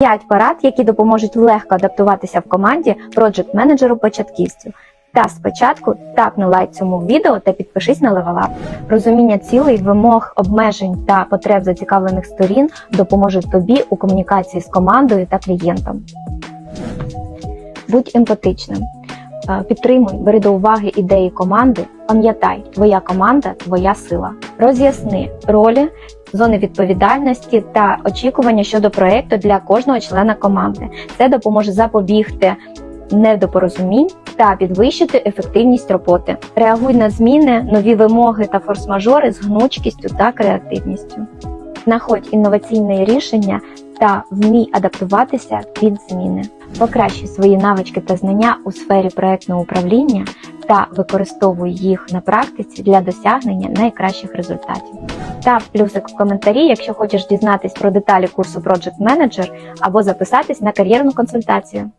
5 порад, які допоможуть легко адаптуватися в команді Project менеджеру початківцю. Та спочатку тапни лайк цьому відео та підпишись на Level. Розуміння цілей, вимог, обмежень та потреб зацікавлених сторін допоможуть тобі у комунікації з командою та клієнтом. Будь емпатичним. Е, Підтримуй, бери до уваги ідеї команди. Пам'ятай, твоя команда твоя сила. Роз'ясни ролі, зони відповідальності та очікування щодо проекту для кожного члена команди. Це допоможе запобігти недопорозумінь та підвищити ефективність роботи. Реагуй на зміни, нові вимоги та форс-мажори з гнучкістю та креативністю. Знаходь інноваційне рішення та вмій адаптуватися під зміни. Покращуй свої навички та знання у сфері проектного управління та використовуй їх на практиці для досягнення найкращих результатів. Став плюсик в коментарі, якщо хочеш дізнатись про деталі курсу Project Manager або записатись на кар'єрну консультацію.